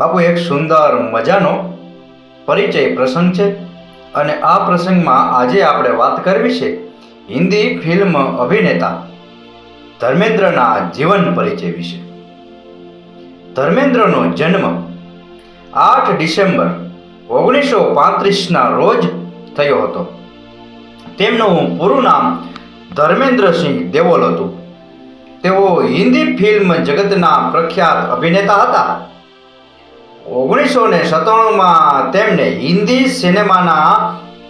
બાપુ, એક સુંદર મજાનો પરિચય પ્રસંગ છે અને આ પ્રસંગમાં આજે આપણે વાત કરવી છે હિન્દી ફિલ્મ અભિનેતા ધર્મેન્દ્રના જીવન પરિચય વિશે. ધર્મેન્દ્રનો જન્મ આઠ ડિસેમ્બર ઓગણીસો પાંત્રીસના રોજ થયો હતો. તેમનું પૂરું નામ ધર્મેન્દ્રસિંહ દેવોલ હતું. તેઓ હિન્દી ફિલ્મ જગતના પ્રખ્યાત અભિનેતા હતા. ઓગણીસો ને સત્તાણુંમાં તેમને હિન્દી સિનેમાના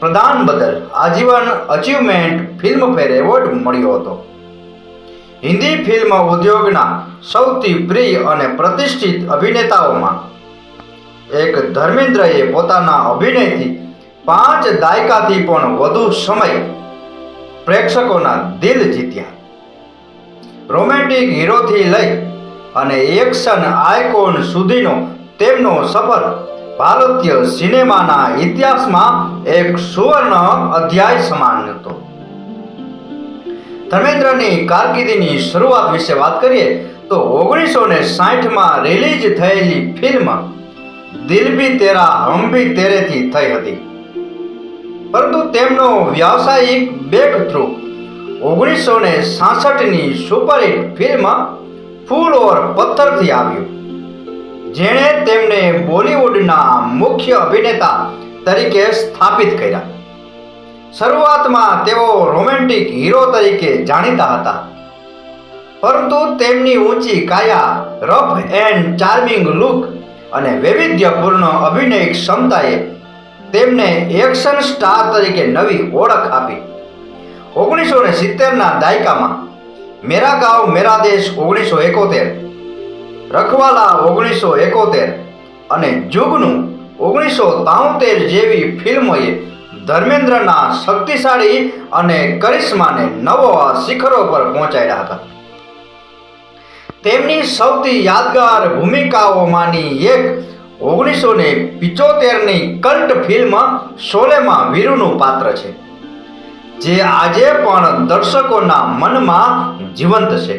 પ્રદાન બદલ આજીવન અચીવમેન્ટ ફિલ્મફેર એવોર્ડ મળ્યો હતો. હિન્દી ફિલ્મ ઉદ્યોગના સૌથી પ્રિય અને પ્રતિષ્ઠિત અભિનેતાઓમાં એક ધર્મેન્દ્રએ પોતાના અભિનયથી પાંચ દાયકાથી પણ વધુ સમય પ્રેક્ષકોના દિલ જીત્યા. રોમેન્ટિક હીરોથી લઈ અને એક્શન આઇકોન સુધીનો તેમનો સફર ભારતીય સિનેમાના ઇતિહાસમાં એક સુવર્ણ અધ્યાય સમાન હતો. ધર્મેન્દ્રની કારકિર્દીની શરૂઆત વિશે વાત કરીએ તો ઓગણીસો ને સાઠમાં રિલીઝ થયેલી ફિલ્મ દિલ ભી તેરા હમ ભી તેરેથી થઈ હતી. પરંતુ તેમનો વ્યાવસાયિક બેક થ્રુ ઓગણીસો ને સાસઠની સુપરહિટ ફિલ્મ ફૂલ ઓર પથ્થરથી આવ્યું. જેણે તેમને બોલિવૂડના મુખ્ય અભિનેતા તરીકે સ્થાપિત કર્યા. શરૂઆતમાં તેઓ રોમેન્ટિક હીરો તરીકે જાણીતા હતા. પરંતુ તેમની ઊંચી કાયા, રફ એન્ડ ચાર્મિંગ લુક અને વૈવિધ્યપૂર્ણ અભિનય ક્ષમતાએ તેમને એક્શન સ્ટાર તરીકે નવી ઓળખ આપી. ઓગણીસો ને સિત્તેરના દાયકામાં મેરા ગાંવ, મેરા દેશ ઓગણીસો એકોતેર રખવાલા ઓગણીસો એકોતેર અને જુગનું ઓગણીસો તાઉતેર જેવી ફિલ્મોએ ધર્મેન્દ્રના શક્તિશાળી અને કરિશ્માને નવા શિખરો પર પહોંચાડ્યા હતા. તેમની સૌથી યાદગાર ભૂમિકાઓમાંની એક ઓગણીસો ને પિચોતેરની કલ્ટ ફિલ્મ શોલેમાં વીરુનું પાત્ર છે, જે આજે પણ દર્શકોના મનમાં જીવંત છે.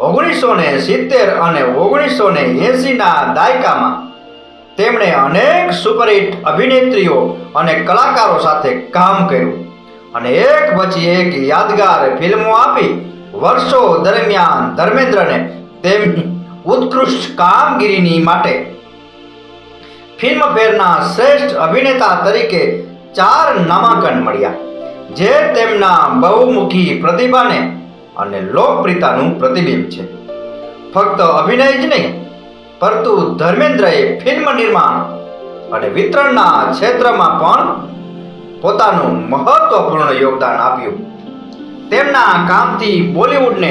ઓગણીસો ને સિત્તેર અને ઓગણીસો ને એંસીના દાયકામાં તેમણે અનેક સુપરહિટ અભિનેત્રીઓ અને કલાકારો સાથે કામ કર્યું અને એક પછી એક યાદગાર ફિલ્મો આપી વર્ષો દરમિયાન ધર્મેન્દ્રને તેમની ઉત્કૃષ્ટ કામગીરીની માટે ફિલ્મફેરના શ્રેષ્ઠ અભિનેતા તરીકે ચાર નામાંકન મળ્યા, જે તેમના બહુમુખી પ્રતિભાને અને લોકપ્રિયતાનું પ્રતિબિંબ છે. ફક્ત અભિનય જ નહીં, પરંતુ ધર્મેન્દ્રએ ફિલ્મ નિર્માણ અને વિતરણના ક્ષેત્રમાં પણ પોતાનું મહત્વપૂર્ણ યોગદાન આપ્યું. તેમના કામથી બોલિવૂડને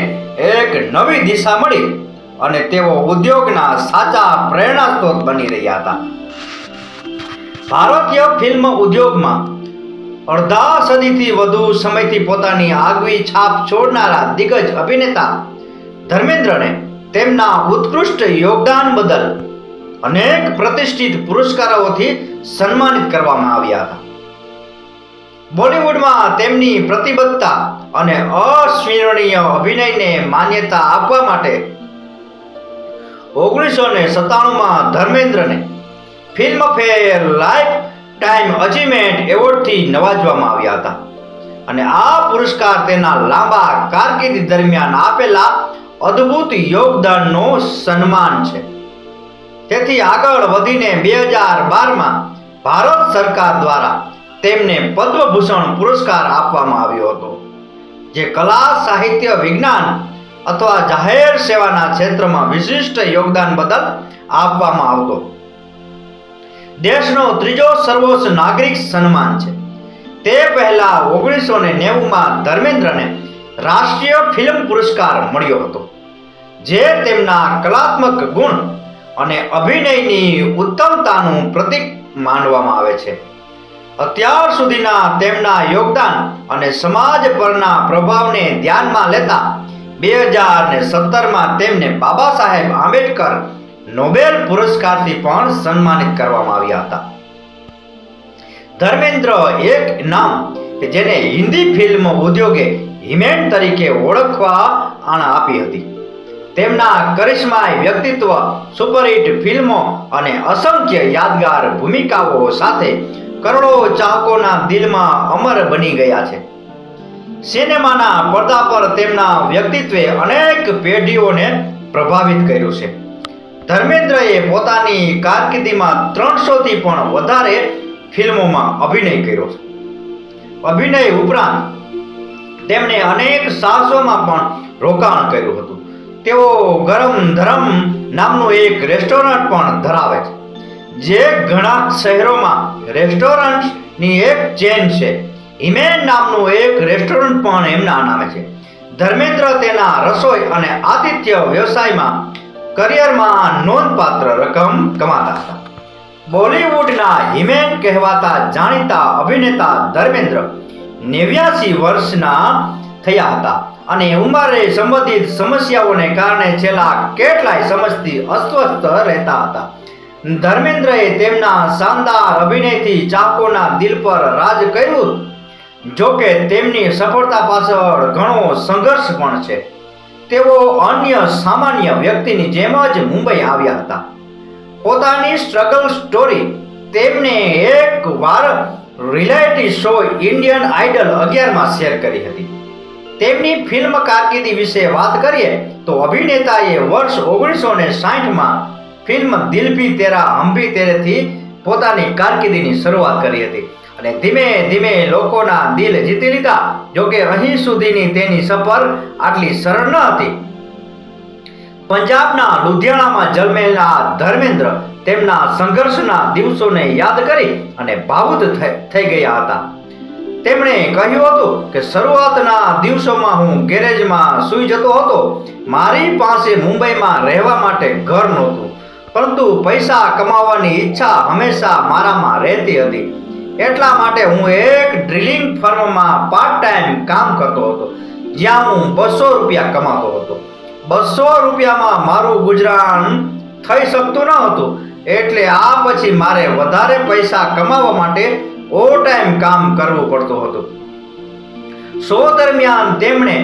એક નવી દિશા મળી અને તેઓ ઉદ્યોગના સાચા પ્રેરણા સ્ત્રોત બની રહ્યા હતા. ભારતીય ફિલ્મ ઉદ્યોગમાં અડધા સદીથી વધુ સમયથી પોતાની આગવી છાપ છોડનારા દિગ્ગજ અભિનેતા ધર્મેન્દ્રને તેમના ઉત્કૃષ્ટ યોગદાન બદલ અનેક પ્રતિષ્ઠિત પુરસ્કારોથી સન્માનિત કરવામાં આવ્યા હતા. બોલિવૂડમાં તેમની પ્રતિબદ્ધતા અને અસ્મરણીય અભિનયને માન્યતા આપવા માટે ઓગણીસો ને સત્તાણુંમાં ધર્મેન્દ્રને ફિલ્મફેર લાઈફ ટાઈમ અચીવમેન્ટ એવોર્ડથી નવાજવામાં આવ્યા હતા. અને આ પુરસ્કાર તેના લાંબા કારકિર્દી દરમિયાન આપેલા અદ્ભુત યોગદાનનો સન્માન છે. તેથી આગળ વધીને બે હજાર બારમાં ભારત સરકાર દ્વારા તેમને પદ્મભૂષણ પુરસ્કાર આપવામાં આવ્યો હતો. જે કલા, સાહિત્ય, વિજ્ઞાન અથવા જાહેર સેવાના ક્ષેત્રમાં વિશિષ્ટ યોગદાન બદલ આપવામાં આવતો. દેશનો ત્રીજો સર્વોચ્ચ નાગરિક સન્માન છે. તે પહેલા ઓગણીસો ને નેવુંમાં ધર્મેન્દ્રને રાષ્ટ્રીય ફિલ્મ પુરસ્કાર મળ્યો હતો, જે તેમના કલાત્મક ગુણ અને અભિનયની ઉત્તમતાનું પ્રતીક માનવામાં આવે છે. અત્યાર સુધીના તેમના યોગદાન અને સમાજ પરના પ્રભાવને ધ્યાનમાં લેતા બે હજાર ને સત્તરમાં તેમને બાબા સાહેબ આંબેડકર નોબેલ પુરસ્કારથી પણ સન્માનિત કરવામાં આવ્યા હતા. ધર્મેન્દ્ર એક નામ કે જેને હિન્દી ફિલ્મ ઉદ્યોગે હિમેન તરીકે ઓળખવા આણ આપી હતી. તેમના કરિશ્માય વ્યક્તિત્વ, સુપરહિટ ફિલ્મો અને અસંખ્ય યાદગાર ભૂમિકાઓ સાથે કરોડો ચાહકોના દિલમાં અમર બની ગયા છે. સિનેમાના પડદા પર તેમના વ્યક્તિત્વે અનેક પેઢીઓને પ્રભાવિત કર્યું છે. ધર્મેન્દ્રએ પોતાની કારકિર્દીમાં ત્રણસોથી પણ વધારે ફિલ્મોમાં અભિનય કર્યો છે. અભિનય ઉપરાંત તેમણે અનેક સાહસોમાં પણ રોકાણ કર્યું હતું. તેઓ ગરમ ધરમ નામનું એક રેસ્ટોરન્ટ પણ ધરાવે છે, જે ઘણા શહેરોમાં રેસ્ટોરન્ટની એક ચેન છે. હિમેન નામનું એક રેસ્ટોરન્ટ પણ એમના નામે છે. ધર્મેન્દ્ર તેના રસોઈ અને આતિથ્ય વ્યવસાયમાં કરિયરમાં નોંધપાત્ર રકમ કમાતા. હતા બોલિવૂડના હિમેન કહેવાતા જાણીતા અભિનેતા ધર્મેન્દ્ર નેવ્યાસી વર્ષના થયા હતા અને ઉંમરે સંબંધિત સમસ્યાઓને કારણે છેલ્લા કેટલાય સમયથી અસ્વસ્થ રહેતા હતા. ધર્મેન્દ્રએ તેમના શાનદાર અભિનયથી ચાહકોના દિલ પર રાજ કર્યું, જોકે તેમની સફળતા પાછળ ઘણો સંઘર્ષ પણ છે. તેઓ અન્ય સામાન્ય વ્યક્તિની જેમ જ મુંબઈ આવ્યા હતા. પોતાની સ્ટ્રગલ સ્ટોરી તેમને એક વાર રિયાલિટી શો ઇન્ડિયન આઇડલ અગિયારમાં શેર કરી હતી. તેમની ફિલ્મ કારકિર્દી વિશે વાત કરીએ તો અભિનેતાએ વર્ષ ઓગણીસો ને સાઠમાં ફિલ્મ દિલ ભી તેરા હમ તેરેથી પોતાની કારકિર્દીની શરૂઆત કરી હતી. અને ધીમે ધીમે લોકોના દિલ જીતી લીધા. જોકે અહીં સુધીની તેની સફર આટલી સરળ ન હતી. પંજાબના લુધિયાણામાં જન્મેલા ધર્મેન્દ્ર તેમના સંઘર્ષના દિવસોને યાદ કરી અને ભાવુત થઈ- ગયા હતા. તેમણે કહ્યું હતું કે, શરૂઆતના દિવસોમાં હું ગેરેજમાં સૂઈ જતો હતો. મારી પાસે મુંબઈમાં રહેવા માટે ઘર નહોતું. પરંતુ પૈસા કમાવાની ઈચ્છા હંમેશા મારામાં રહેતી હતી. એટલા માટે હું એક ડ્રિલિંગ ફર્મમાં પાર્ટ ટાઈમ કામ કરતો હતો, જ્યાં હું બસો રૂપિયા કમાતો હતો. બસો રૂપિયામાં મારું ગુજરાન થઈ શકતું ન હતું, એટલે આ પછી મારે વધારે પૈસા કમાવા માટે ઓવર ટાઈમ કામ કરવું પડતું હતું. શો દરમિયાન તેમણે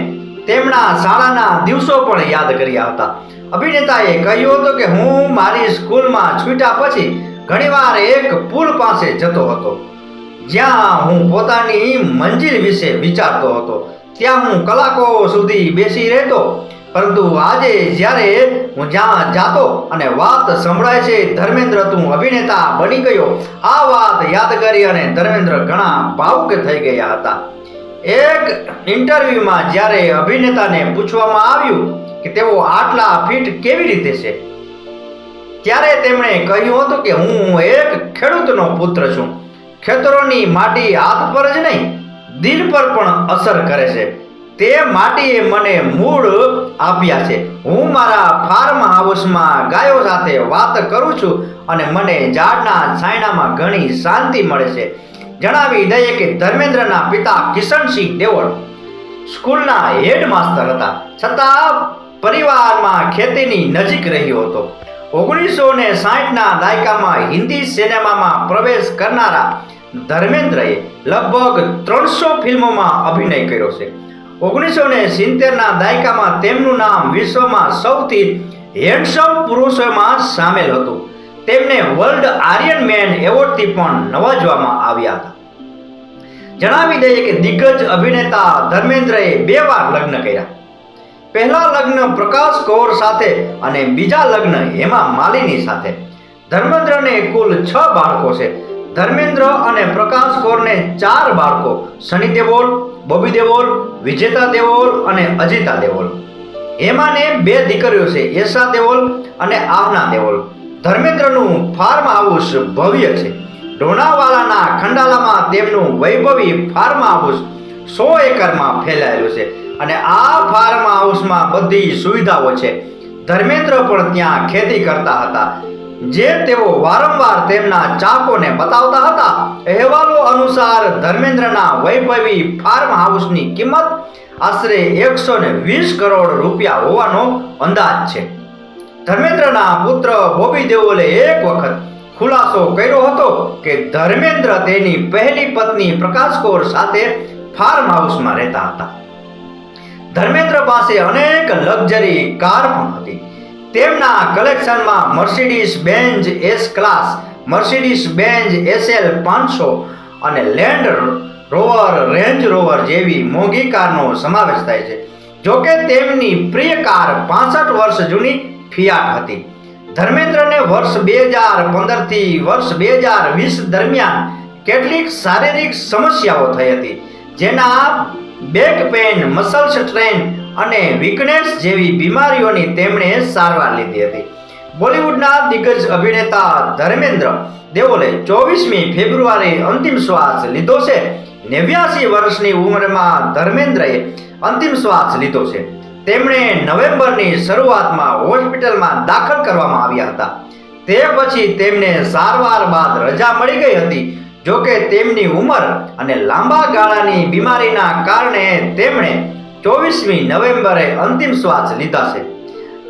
તેમના શાળાના દિવસો પણ યાદ કર્યા હતા. અભિનેતાએ કહ્યું હતું કે હું મારી સ્કૂલમાં છૂટ્યા પછી ઘણીવાર એક પુલ પાસે જતો હતો. જ્યાં હું પોતાની મંજિલ વિશે વિચારતો હતો, ત્યાં હું કલાકો સુધી બેસી રહેતો. પરંતુ આજે જ્યારે હું જ્યાં જાતો અને વાત સંભળાય છે, ધર્મેન્દ્ર તું અભિનેતા બની ગયો. આ વાત યાદ કરી અને ધર્મેન્દ્ર ઘણા ભાવુક થઈ ગયા હતા. એક ઇન્ટરવ્યુમાં જ્યારે અભિનેતાને પૂછવામાં આવ્યું કે તેઓ આટલા ફિટ કેવી રીતે છે, ત્યારે તેમણે કહ્યું હતું કે હું એક ખેડૂતનો પુત્ર છું. ખેતરોની માટી હાથ પર જ નહીં, દિલ પર પણ અસર કરે છે. તે માટીએ મને મૂળ આપ્યા છે. હું મારા ફાર્મ હાઉસમાં ગાયો સાથે વાત કરું છું અને મને ઝાડના છાંયડામાં ઘણી શાંતિ મળે છે. જણાવી દઈએ કે ધર્મેન્દ્રના પિતા કિશનસિંહ દેવળ સ્કૂલના હેડમાસ્ટર હતા. છતાં પરિવારમાં ખેતીની નજીક રહ્યો હતો. ઓગણીસો ને સાઠના દાયકામાં હિન્દી સિનેમામાં પ્રવેશ કરનારા ધર્મેન્દ્રએ લગભગ ત્રણસો ફિલ્મોમાં અભિનય કર્યો છે. ઓગણીસો ને સિત્તેરના દાયકામાં તેમનું નામ વિશ્વમાં સૌથી હેન્ડસમ પુરુષોમાં સામેલ હતું. તેમને વર્લ્ડ આર્યન મેન એવોર્ડથી પણ નવાજવામાં આવ્યા હતા. જણાવી દઈએ કે દિગ્ગજ અભિનેતા ધર્મેન્દ્રએ બે વાર લગ્ન કર્યા. પહેલા લગ્ન પ્રકાશ કૌર સાથે અને બીજા લગ્ન હેમા માલિની સાથે. ધર્મેન્દ્રને કુલ છ બાળકો છે. ધર્મેન્દ્ર અને પ્રકાશ કૌરને ચાર બાળકો. સની દેવોલ બોબી દેવોલ વિજેતા દેવોલ અને અજીતા દેવોલ હેમાને બે દીકરીઓ છે, યશા દેવોલ અને આવના દેવોલ ધર્મેન્દ્રનું ફાર્મ હાઉસ ભવ્ય છે. ડોનાવાલાના ખંડાલામાં તેમનું વૈભવી ફાર્મ હાઉસ સો એકરમાં ફેલાયેલું છે. અને આ ફાર્મ હાઉસમાં બધી સુવિધાઓ છે. ધર્મેન્દ્ર પણ ત્યાં ખેતી કરતા હતા. જે તેઓ વારંવાર તેમના ચાકોને બતાવતા હતા. અહેવાલો અનુસાર ધર્મેન્દ્રના વૈભવી ફાર્મ હાઉસની કિંમત આશરે એકસો ને વીસ કરોડ રૂપિયા હોવાનો અંદાજ છે. ધર્મેન્દ્રના પુત્ર બોબી દેઓલે એક વખત ખુલાસો કર્યો હતો કે ધર્મેન્દ્ર તેની પહેલી પત્ની પ્રકાશ કૌર સાથે ફાર્મ હાઉસમાં રહેતા હતા. ધર્મેન્દ્ર પાસે અનેક લક્ઝરી કાર પણ હતી. તેમના કલેક્શનમાં Mercedes Benz S class, Mercedes Benz SL પાંચસો અને લેન્ડ રોવર રેન્જ રોવર જેવી મોંઘી કારનો સમાવેશ થાય છે. જોકે તેમની પ્રિય કાર પાસઠ વર્ષ જૂની ફિયાટ હતી. ધર્મેન્દ્રને વર્ષ બે હજાર પંદરથી વર્ષ બે હજાર વીસ દરમિયાન કેટલીક શારીરિક સમસ્યાઓ થઈ હતી, જેના બેક પેન મસલ સ્ટ્રેન અને વીકનેસ જેવી બીમારીઓની તેમણે સારવાર લીધી હતી. બોલિવૂડના દિગ્ગજ અભિનેતા ધર્મેન્દ્ર દેઓલે ચોવીસમી ફેબ્રુઆરી અંતિમ શ્વાસ લીધો છે. નેવ્યાસી વર્ષની ઉંમરમાં ધર્મેન્દ્રએ અંતિમ શ્વાસ લીધો છે. તેમણે નવેમ્બરની શરૂઆતમાં હોસ્પિટલમાં દાખલ કરવામાં આવ્યા હતા. તે પછી તેમને સારવાર બાદ રજા મળી ગઈ હતી. જોકે તેમની ઉંમર અને લાંબા ગાળાની બીમારીના કારણે તેમણે ચોવીસમી નવેમ્બરે અંતિમ શ્વાસ લીધા છે.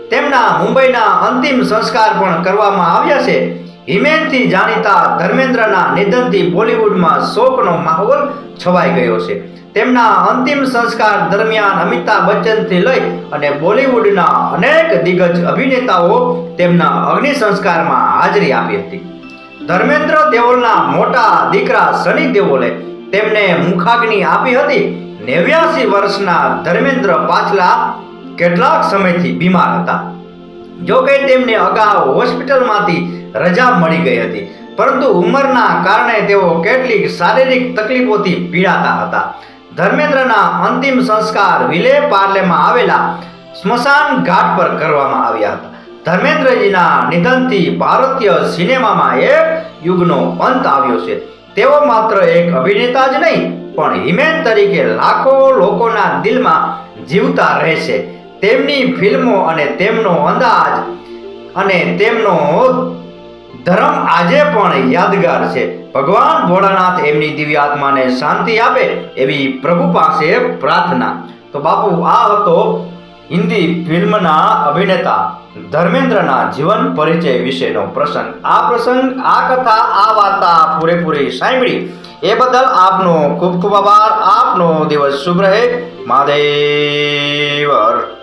તેમના મુંબઈના અંતિમ સંસ્કાર પણ કરવામાં આવ્યા છે. હિમેનથી જાણીતા ધર્મેન્દ્રના નિધનથી બોલિવૂડમાં શોકનો માહોલ છવાઈ ગયો છે. તેમના અંતિમ સંસ્કાર દરમિયાન અમિતાભ બચ્ચનથી લઈ અને બોલિવૂડના અનેક દિગ્ગજ અભિનેતાઓ તેમના અગ્નિ સંસ્કારમાં હાજરી આપી હતી. ધર્મેન્દ્ર દેવોલના મોટા દીકરા સની દેવોલે તેમને મુખાગ્નિ આપી હતી. નેવ્યાસી વર્ષના ધર્મેન્દ્ર પાછલા કેટલાક સમયથી બીમાર હતા. જો કે તેમને અગાઉ હોસ્પિટલમાંથી રજા મળી ગઈ હતી. પરંતુ ઉંમરના કારણે તેઓ કેટલીક શારીરિક તકલીફોથી પીડાતા હતા. ધર્મેન્દ્રના અંતિમ સંસ્કાર વિલે પાર્લેમાં આવેલા સ્મશાન ઘાટ પર કરવામાં આવ્યા હતા. ધર્મેન્દ્રજીના નિધનથી ભારતીય સિનેમામાં એક યુગનો અંત આવ્યો છે. તેઓ માત્ર એક અભિનેતા જ નહીં, પણ હિમેન તરીકે લાખો લોકોના દિલમાં જીવતા રહેશે. તેમની ફિલ્મો અને તેમનો અંદાજ અને તેમનો ધર્મ આજે પણ યાદગાર છે. ભગવાન ભોળાનાથ એમની દિવ્ય આત્માને શાંતિ આપે એવી પ્રભુ પાસે પ્રાર્થના. તો બાપુ, આ હતો હિન્દી ફિલ્મના અભિનેતા ધર્મેન્દ્રના જીવન પરિચય વિશેનો પ્રસંગ. આ પ્રસંગ, આ કથા, આ વાર્તા પૂરેપૂરી સાંભળી. એ બદલ આપનો ખૂબ ખૂબ આભાર. આપનો દિવસ શુભ રહે. મહાદેવર